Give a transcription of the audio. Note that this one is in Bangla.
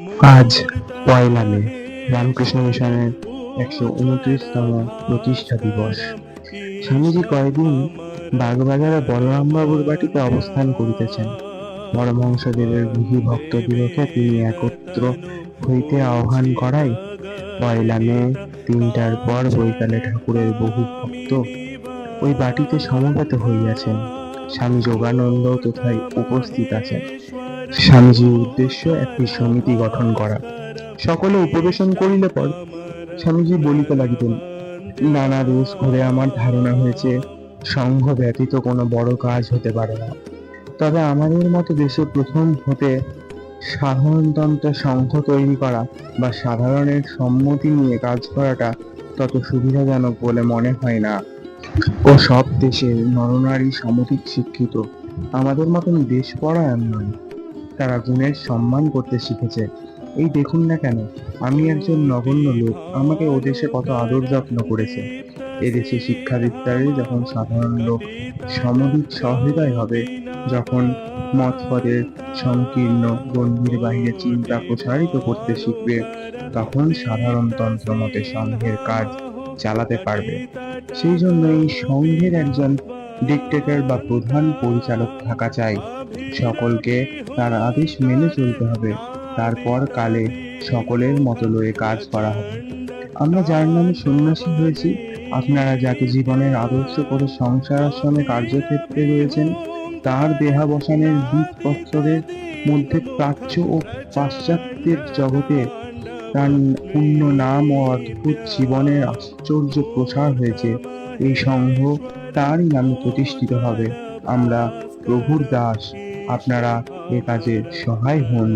আজ পয়লা মে, রামকৃষ্ণ মিশনের একশো উনত্রিশতম প্রতিষ্ঠা দিবস। স্বামীজি কয়েকদিন বাগবাজারে বলরামবাবুর বাটিতে অবস্থান করিতেছেন। পরমহংসদেবের গৃহী ভক্তদিগকে তিনি একত্র হইতে আহ্বান করায়, পয়লা মে, তিনটার পর বৈকালে ঠাকুরের বহু ভক্ত ওই বাটিতে সমবেত হইয়াছেন। স্বামী যোগানন্দ তথায় উপস্থিত আছেন। স্বামীজির উদ্দেশ্য একটি সমিতি গঠন করা। সকলে উপবেশন করিলে পর স্বামীজি বলিতে লাগিতেন নানা দেশ ঘুরে আমার ধারণা হয়েছে, সংঘ ব্যতীত কোনো বড় কাজ হতে পারে না। তবে আমাদের মতো দেশে প্রথম হতে সাধারণতন্ত্র সংঘ তৈরি করা বা সাধারণের সম্মতি নিয়ে কাজ করাটা তত সুবিধাজনক বলে মনে হয় না। ও সব দেশের নরনারী সমধিক শিক্ষিত। আমাদের মতন দেশ পড়ায়ন নয়। তারা গুণের সম্মান করতে শিখেছে। এই দেখুন না কেন, আমি একজন নগণ্য লোক, আমাকে ও দেশে কত আদর যত্ন করেছে। এদেশে শিক্ষা বিস্তারে যখন সাধারণ লোক সমধিক সহৃদয় হবে, যখন মত পদের সংকীর্ণ গণ্ডির বাইরে চিন্তা প্রসারিত করতে শিখবে, তখন সাধারণতন্ত্র মতে সংঘের কাজ চালাতে পারবে। সেই জন্য এই সংঘের একজন ডিকটেটর বা প্রধান পরিচালক থাকা চাই। সকলকে তার আদেশ মেনে চলতে হবে। তারপর কালে সকলের মতো লয়ে কাজ করা হবে। আমরা যার নামে সন্ন্যাসী হয়েছি, আপনারা যাকে জীবনের আদর্শ করে সংসার আশ্রমে কার্যক্ষেত্রে রয়েছেন, তার দেহাবসানের বীজপত্রের মধ্যে প্রাচ্য ও পাশ্চাত্যের জগতে তার পূর্ণ নাম ও অদ্ভুত জীবনের আশ্চর্য প্রসার হয়েছে। এই সংঘ তারই নামে প্রতিষ্ঠিত হবে। আমরা প্রভুর দাস আপনারা এ কাজে সহায় হন।